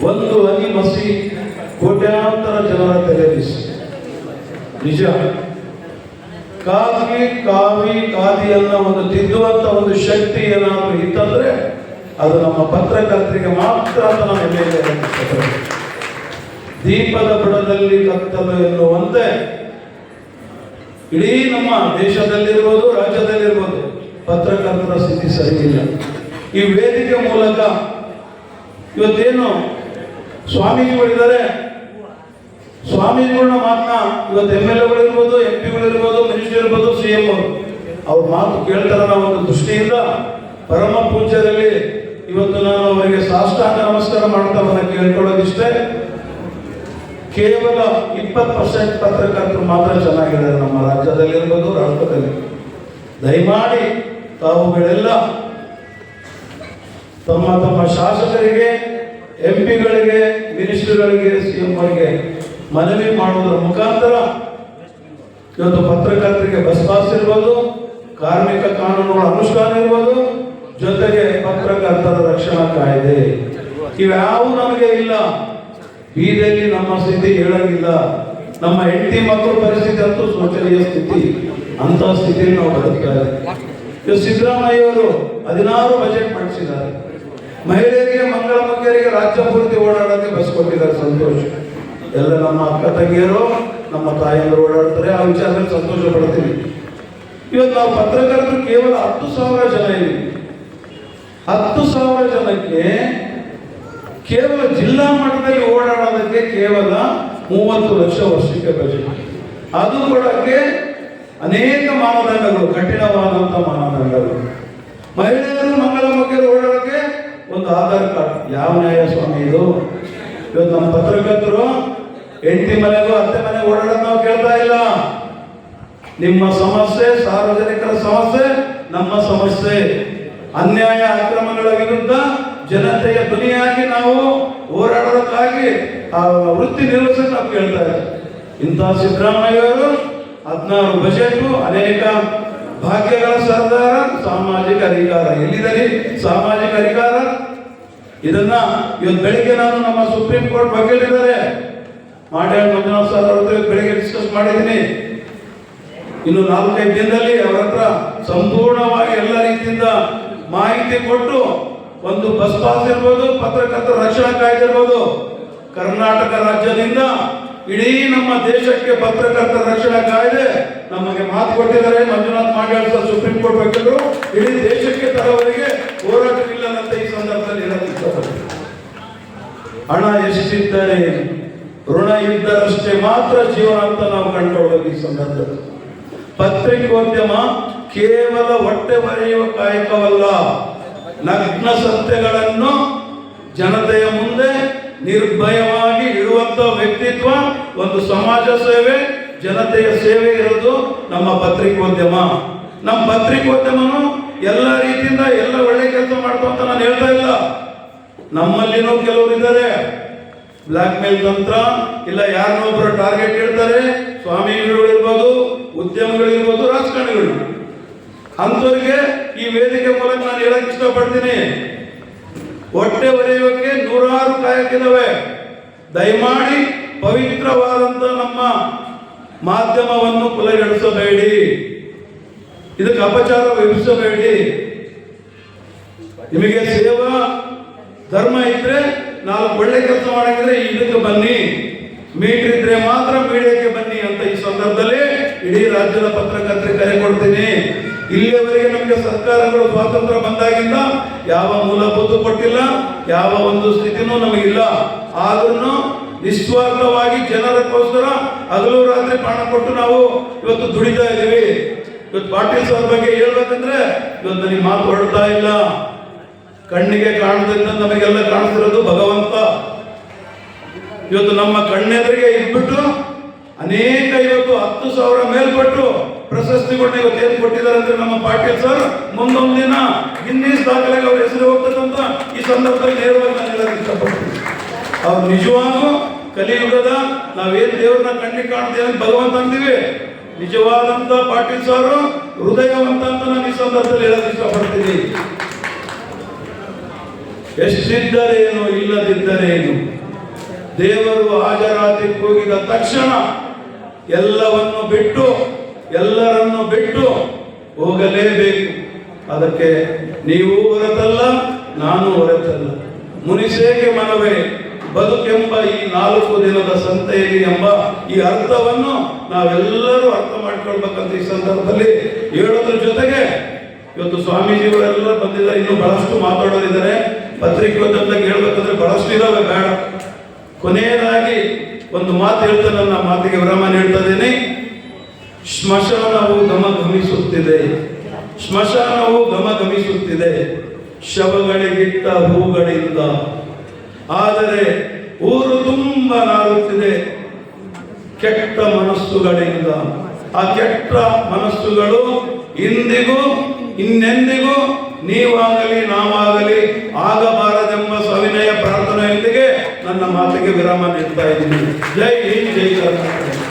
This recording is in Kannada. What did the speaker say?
ಒಂದು ಹನಿ ಮಸಿ ಕೋಟ್ಯಾಂತರ ಜನರ ತಲೆ ಬಿಸಿ. ನಿಜ. ಕಾವಿ ಕಾವಿ, ಕಾದಿಯನ್ನ ಒಂದು ತಿದ್ದುವಂತ ಒಂದು ಶಕ್ತಿ ಏನಾದರೂ ಇತ್ತಂದ್ರೆ ಅದು ನಮ್ಮ ಪತ್ರಕರ್ತರಿಗೆ ಮಾತ್ರ ಅಂತ ನಾನು ಮೇಲೆ. ದೀಪದ ಬುಡದಲ್ಲಿ ಕತ್ತಲು ಎನ್ನುವಂತೆ ಇಡೀ ನಮ್ಮ ದೇಶದಲ್ಲಿರ್ಬೋದು, ರಾಜ್ಯದಲ್ಲಿರ್ಬೋದು ಪತ್ರಕರ್ತರ ಸ್ಥಿತಿ ಸರಿಯಿಲ್ಲ. ಈ ವೇದಿಕೆ ಮೂಲಕ ಇವತ್ತೇನು ಸ್ವಾಮೀಜಿಗಳಿದ್ದಾರೆ ಸ್ವಾಮೀಜಿಗಳನ್ನ ಮಾತನ್ನ ಇವತ್ತು ಎಂ ಎಲ್ ಎಗಳಿರ್ಬೋದು ಎಂ ಪಿಗಳಿರ್ಬೋದು ಮಿನಿಸ್ಟರ್ ಇರ್ಬೋದು, ಸಿ ಎಂ ಅವರು. ಮಾತು ಕೇಳ್ತಾರ ನಾವು ಒಂದು ದೃಷ್ಟಿಯಿಂದ ಪರಮ ಪೂಜ್ಯದಲ್ಲಿ ಇವತ್ತು ನಾನು ಅವರಿಗೆ ಸಾಷ್ಟಾಂಗ ನಮಸ್ಕಾರ ಮಾಡ್ತಾ ಅವನ್ನ ಕೇಳ್ಕೊಳ್ಳೋದಿಷ್ಟೇ. ಕೇವಲ ಇಪ್ಪತ್ತು ಪರ್ಸೆಂಟ್ ಪತ್ರಕರ್ತರು ಮಾತ್ರ ಚೆನ್ನಾಗಿದ್ದಾರೆ ನಮ್ಮ ರಾಜ್ಯದಲ್ಲಿ ಇರ್ಬೋದು, ರಾಷ್ಟ್ರದಲ್ಲಿ. ದಯಮಾಡಿ ತಾವುಗಳೆಲ್ಲ ತಮ್ಮ ತಮ್ಮ ಶಾಸಕರಿಗೆ, ಎಂ ಪಿಗಳಿಗೆ ಮಿನಿಸ್ಟರ್ಗಳಿಗೆ ಸಿ ಎಂ ಅವರಿಗೆ ಮನವಿ ಮಾಡುವುದರ ಮುಖಾಂತರ ಇವತ್ತು ಪತ್ರಕರ್ತರಿಗೆ ಬಸ್ ಪಾಸ್ ಇರ್ಬೋದು, ಕಾರ್ಮಿಕ ಕಾನೂನುಗಳ ಅನುಷ್ಠಾನ ಇರ್ಬೋದು, ಜೊತೆಗೆ ಪತ್ರಕರ್ತರ ರಕ್ಷಣಾ ಕಾಯ್ದೆ. ಇವ್ಯಾವು ನಮಗೆ ಇಲ್ಲ. ಬೀದಿಯಲ್ಲಿ ನಮ್ಮ ಸ್ಥಿತಿ ಹೇಳಂಗಿಲ್ಲ. ನಮ್ಮ ಹೆಂಡತಿ ಮಕ್ಕಳ ಪರಿಸ್ಥಿತಿ ಅಂತೂ ಶೋಚನೀಯ ಸ್ಥಿತಿ. ಅಂತ ಸ್ಥಿತಿಯಲ್ಲಿ ನಾವು ಇವತ್ತು ಸಿದ್ದರಾಮಯ್ಯ ಅವರು ಹದಿನಾರು ಬಜೆಟ್ ಮಾಡಿಸಿದ್ದಾರೆ. ಮಹಿಳೆಯರಿಗೆ ಮಂಗಳ ಮುಖಿಯರಿಗೆ ರಾಜ್ಯ ಪೂರ್ತಿ ಓಡಾಡೋಕೆ ಬಸ್ ಕೊಟ್ಟಿದ್ದಾರೆ ಸಂತೋಷ. ಎಲ್ಲ ನಮ್ಮ ಅಕ್ಕ ತಂಗಿಯರು, ನಮ್ಮ ತಾಯಿಯರು ಓಡಾಡ್ತಾರೆ. ಆ ವಿಚಾರದಲ್ಲಿ ಸಂತೋಷ ಪಡ್ತೀವಿ ಇವತ್ತು ನಾವು ಪತ್ರಕರ್ತರು ಕೇವಲ ಹತ್ತು ಸಾವಿರ ಜನ ಇದ್ದೀವಿ. ಹತ್ತು ಸಾವಿರ ಜನಕ್ಕೆ ಕೇವಲ ಜಿಲ್ಲಾ ಮಟ್ಟದಲ್ಲಿ ಓಡಾಡೋದಕ್ಕೆ ಕೇವಲ ಮೂವತ್ತು ಲಕ್ಷ ವರ್ಷಕ್ಕೆ ಬಜೆಟ್. ಅದು ಕೊಡೋಕ್ಕೆ ಅನೇಕ ಮಾನದಂಡಗಳು ಕಠಿಣವಾದಂಥ ಮಾನದಂಡಗಳು ಮಹಿಳೆಯರು ಮಂಗಲ ಮುಖ್ಯರು ಓಡಾಡಕ್ಕೆ ಒಂದು ಆಧಾರ್ ಕಾರ್ಡ್ ಯಾವ ನ್ಯಾಯ ಸ್ವಾಮಿ ಇದು ಇವತ್ತು ನಮ್ಮ ಪತ್ರಕರ್ತರು ಹೆಂಡತಿ ಮನೆಗೂ ಅತ್ತೆ ಮನೆಗೆ ಓಡಾಡೋದು ನಾವು ಕೇಳ್ತಾ ಇಲ್ಲ ನಿಮ್ಮ ಸಮಸ್ಯೆ, ಸಾರ್ವಜನಿಕರ ಸಮಸ್ಯೆ, ನಮ್ಮ ಸಮಸ್ಯೆ. ಅನ್ಯಾಯ ಅಕ್ರಮಗಳ ವಿರುದ್ಧ ಜನತೆಯ ಧ್ವನಿಯಾಗಿ ನಾವು ಹೋರಾಡೋದಕ್ಕಾಗಿ ಆ ವೃತ್ತಿ ನಿರ್ವಹಿಸಿ ನಾವು ಕೇಳ್ತಾ ಇದ್ದೀವಿ ಇಂತಹ ಸಿದ್ದರಾಮಯ್ಯವರು ಹದಿನಾರು ಬಜೆಟ್, ಅನೇಕ ಭಾಗ್ಯಗಳ ಸರ್ದಾರ, ಸಾಮಾಜಿಕ ಅಧಿಕಾರ. ಎಲ್ಲಿದ್ದಾರೆ ಸಾಮಾಜಿಕ ಅಧಿಕಾರ? ಇದನ್ನ ಇವತ್ತು ಬೆಳಿಗ್ಗೆ ನಾನು ನಮ್ಮ ಸುಪ್ರೀಂ ಕೋರ್ಟ್ ಬಗ್ಗೆ ಮಾಡ್ಯಾಳ್ ಮಂಜುನಾಥ್ ಸರ್ ಬೆಳಿಗ್ಗೆ ಡಿಸ್ಕಸ್ ಮಾಡಿದ್ದೀನಿ. ಇನ್ನು ನಾಲ್ಕೈದು ದಿನದಲ್ಲಿ ಅವರ ಹತ್ರ ಸಂಪೂರ್ಣವಾಗಿ ಎಲ್ಲ ರೀತಿಯಿಂದ ಮಾಹಿತಿ ಕೊಟ್ಟು ಒಂದು ಬಸ್ ಪಾಸ್ ಇರ್ಬೋದು, ಪತ್ರಕರ್ತರ ರಕ್ಷಣಾ ಕಾಯ್ದೆ ಇರ್ಬೋದು. ಕರ್ನಾಟಕ ರಾಜ್ಯದಿಂದ ಇಡೀ ನಮ್ಮ ದೇಶಕ್ಕೆ ಪತ್ರಕರ್ತರ ರಕ್ಷಣಾ ಕಾಯ್ದೆ ನಮಗೆ ಮಾತು ಕೊಟ್ಟಿದ್ದಾರೆ. Manjunath Madyal sir supreme court ವಕೀಲರು. ಇಡೀ ದೇಶಕ್ಕೆ ತರವರೆಗೆ ಹೋರಾಟವಿಲ್ಲ ಅಂತ ಈ ಸಂದರ್ಭದಲ್ಲಿ ಹಣ ಎಷ್ಟಿದ್ದರೆ? ಋಣ ಇದ್ದರಷ್ಟೇ ಮಾತ್ರ ಜೀವನ ಅಂತ ನಾವು ಕಂಡುಕೊಳ್ಳೋದು ಈ ಸಂದರ್ಭದಲ್ಲಿ. ಪತ್ರಿಕೋದ್ಯಮ ಕೇವಲ ಹೊಟ್ಟೆ ಬರೆಯುವ ಕಾಯಕವಲ್ಲ. ನಗ್ನ ಸತ್ಯಗಳನ್ನು ಜನತೆಯ ಮುಂದೆ ನಿರ್ಭಯವಾಗಿ ಇಡುವಂತ ವ್ಯಕ್ತಿತ್ವ, ಒಂದು ಸಮಾಜ ಸೇವೆ, ಜನತೆಯ ಸೇವೆ ಇರೋದು ನಮ್ಮ ಪತ್ರಿಕೋದ್ಯಮ. ನಮ್ಮ ಪತ್ರಿಕೋದ್ಯಮನು ಎಲ್ಲ ರೀತಿಯಿಂದ ಎಲ್ಲ ಒಳ್ಳೆ ಕೆಲಸ ಮಾಡ್ತು ಅಂತ ನಾನು ಹೇಳ್ತಾ ಇಲ್ಲ. ನಮ್ಮಲ್ಲಿನೂ ಕೆಲವರು ಇದ್ದಾರೆ. ಬ್ಲಾಕ್ ಮೇಲ್ ತಂತ್ರ, ಇಲ್ಲ ಯಾರನ್ನೊಬ್ಬರು ಟಾರ್ಗೆಟ್ ಇಡ್ತಾರೆ. ಸ್ವಾಮಿಗಳು ಇರ್ಬೋದು ಉದ್ಯಮಗಳಿರ್ಬೋದು ರಾಜಕಾರಣಿಗಳು ಅಂಥವ್ರಿಗೆ ಈ ವೇದಿಕೆ ಮೂಲಕ ನಾನು ಹೇಳಕ್ ಇಷ್ಟಪಡ್ತೀನಿ. ಹೊಟ್ಟೆ ಒರೆಯೋಕೆ ನೂರಾರು ಕಾಯಕಿದವೆ ದಯಮಾಡಿ ಪವಿತ್ರವಾದಂತ ನಮ್ಮ ಮಾಧ್ಯಮವನ್ನು ಕುಲಗೆಡಿಸಬೇಡಿ ಇದಕ್ಕೆ ಅಪಚಾರ ವಹಿಸಬೇಡಿ ನಿಮಗೆ ಸೇವಾ, ಧರ್ಮ ಇದ್ರೆ ನಾಲ್ಕು ಒಳ್ಳೆ ಕೆಲಸ ಮಾಡಿದ್ರೆ ಇದಕ್ಕೆ ಬನ್ನಿ. ಮೀಟರ್ ಇದ್ರೆ ಮಾತ್ರ ಮೀಡಿಯಾಕ್ಕೆ ಬನ್ನಿ ಅಂತ ಈ ಸಂದರ್ಭದಲ್ಲಿ ಇಡೀ ರಾಜ್ಯದ ಪತ್ರಕರ್ತರಿಗೆ ಕರೆ ಕೊಡ್ತೀನಿ. ಇಲ್ಲಿಯವರೆಗೆ ನಮಗೆ ಸರ್ಕಾರಗಳು ಸ್ವಾತಂತ್ರ್ಯ ಬಂದಾಗಿಂದ ಯಾವ ಮೂಲಭೂತ ಕೊಟ್ಟಿಲ್ಲ, ಯಾವ ಒಂದು ಸ್ಥಿತಿನೂ ನಮಗಿಲ್ಲ. ಆದ್ರೂ ನಿಸ್ವಾರ್ಥವಾಗಿ ಜನರಕ್ಕೋಸ್ಕರ ಹಗಲು ರಾತ್ರಿ ಪ್ರಾಣ ಕೊಟ್ಟು ನಾವು ಇವತ್ತು ದುಡಿತಾ ಇದ್ದೀವಿ. ಇವತ್ತು ಪಾಟೀಲ್ ಸರ್ ಬಗ್ಗೆ ಹೇಳ್ಬೇಕಂದ್ರೆ ಇವತ್ತು ನನಗೆ ಮಾತು ಹೊರಡ್ತಾ ಇಲ್ಲ. ಕಣ್ಣಿಗೆ ಕಾಣದಿಂದ ನಮಗೆಲ್ಲ ಕಾಣಿಸ್ತಿರೋದು ಭಗವಂತ. ಇವತ್ತು ನಮ್ಮ ಕಣ್ಣೆದುರಿಗೆ ಇದ್ಬಿಟ್ಟು ಅನೇಕ ಹತ್ತು ಸಾವಿರ ಮೇಲ್ಪಟ್ಟು ಪ್ರಶಸ್ತಿಗಳನ್ನ ಏನು ಕೊಟ್ಟಿದ್ದಾರೆ ಅಂದ್ರೆ ನಮ್ಮ ಪಾಟೀಲ್ ಸರ್, ಮುಂದೊಂದು ದಿನ ಗಿನ್ನೀಸ್ ದಾಖಲೆಗೆ ಅವ್ರ ಹೆಸರು ಹೋಗ್ತಕ್ಕಂತ ಈ ಸಂದರ್ಭದಲ್ಲಿ ನೇರವಾಗಿ ನಾನು ಹೇಳಕ್ ಇಷ್ಟಪಡ್ತೀನಿ. ಅವ್ರು ನಿಜವಾಗೂ ಕಲಿಯುಗದ ನಾವೇನು ದೇವ್ರನ್ನ ಕಣ್ಣಿಗೆ ಕಾಣ್ತೇವೆ ಅಂತ ಭಗವಂತ ಅಂತೀವಿ. ನಿಜವಾದಂತ ಪಾಟೀಲ್ ಸರ್, ಹೃದಯವಂತ ಅಂತ ನಾನು ಈ ಸಂದರ್ಭದಲ್ಲಿ ಹೇಳಕ್ ಇಷ್ಟಪಡ್ತೀನಿ. ಎಷ್ಟಿದ್ದರೇನು, ಇಲ್ಲದಿದ್ದರೇನು? ದೇವರು ಹಾಜರಾತಿ ಹೋಗಿದ ತಕ್ಷಣ ಎಲ್ಲವನ್ನು ಬಿಟ್ಟು, ಎಲ್ಲರನ್ನು ಬಿಟ್ಟು ಹೋಗಲೇಬೇಕು. ಅದಕ್ಕೆ ನೀವು ಹೊರತಲ್ಲ, ನಾನು ಹೊರತಲ್ಲ. ಮುನಿಷೇಗೆ ಮನವೇ, ಬದುಕೆಂಬ ಈ ನಾಲ್ಕು ದಿನದ ಸಂತೆಯಲ್ಲಿ ಎಂಬ ಈ ಅರ್ಥವನ್ನು ನಾವೆಲ್ಲರೂ ಅರ್ಥ ಮಾಡ್ಕೊಳ್ಬೇಕಂತ ಈ ಸಂದರ್ಭದಲ್ಲಿ ಹೇಳೋದ್ರ ಜೊತೆಗೆ ಇವತ್ತು ಸ್ವಾಮೀಜಿಗಳೆಲ್ಲ ಬಂದಿದ್ದಾರೆ. ಇನ್ನು ಬಹಳಷ್ಟು ಮಾತಾಡೋರಿದ್ದಾರೆ. ಪತ್ರಿಕೋದ್ಯಮದಾಗ ಹೇಳ್ಬೇಕಂದ್ರೆ ಬಹಳಷ್ಟು ಇದಾವೆ, ಬೇಡ. ಕೊನೆಯದಾಗಿ ಒಂದು ಮಾತು ಹೇಳ್ತಾ ನನ್ನ ಮಾತಿಗೆ ವಿರಾಮ ನೀಡ್ತಾ ಇದ್ದೇನೆ. ಸ್ಮಶಾನವು ಶ್ಮಶಾನವು ಸ್ಮಶಾನವು ಘಮಘಮಿಸುತ್ತಿದೆ ಶವಗಳಿಗಿಟ್ಟ ಹೂಗಳಿಂದ. ಆದರೆ ಊರು ತುಂಬ ನಾರುತ್ತಿದೆ. ಕೆಟ್ಟ ಮನಸ್ಸುಗಳಿಂದ. ಆ ಕೆಟ್ಟ ಮನಸ್ಸುಗಳು ಇಂದಿಗೂ ಇನ್ನೆಂದಿಗೂ ನೀವಾಗಲಿ ನಾವಾಗಲಿ ಮಾತಿಗೆ ವಿರಾಮ ನೀಡ್ತಾ ಇದ್ದೀನಿ ಜೈ ಜೈ ಕರ್ನಾಟಕ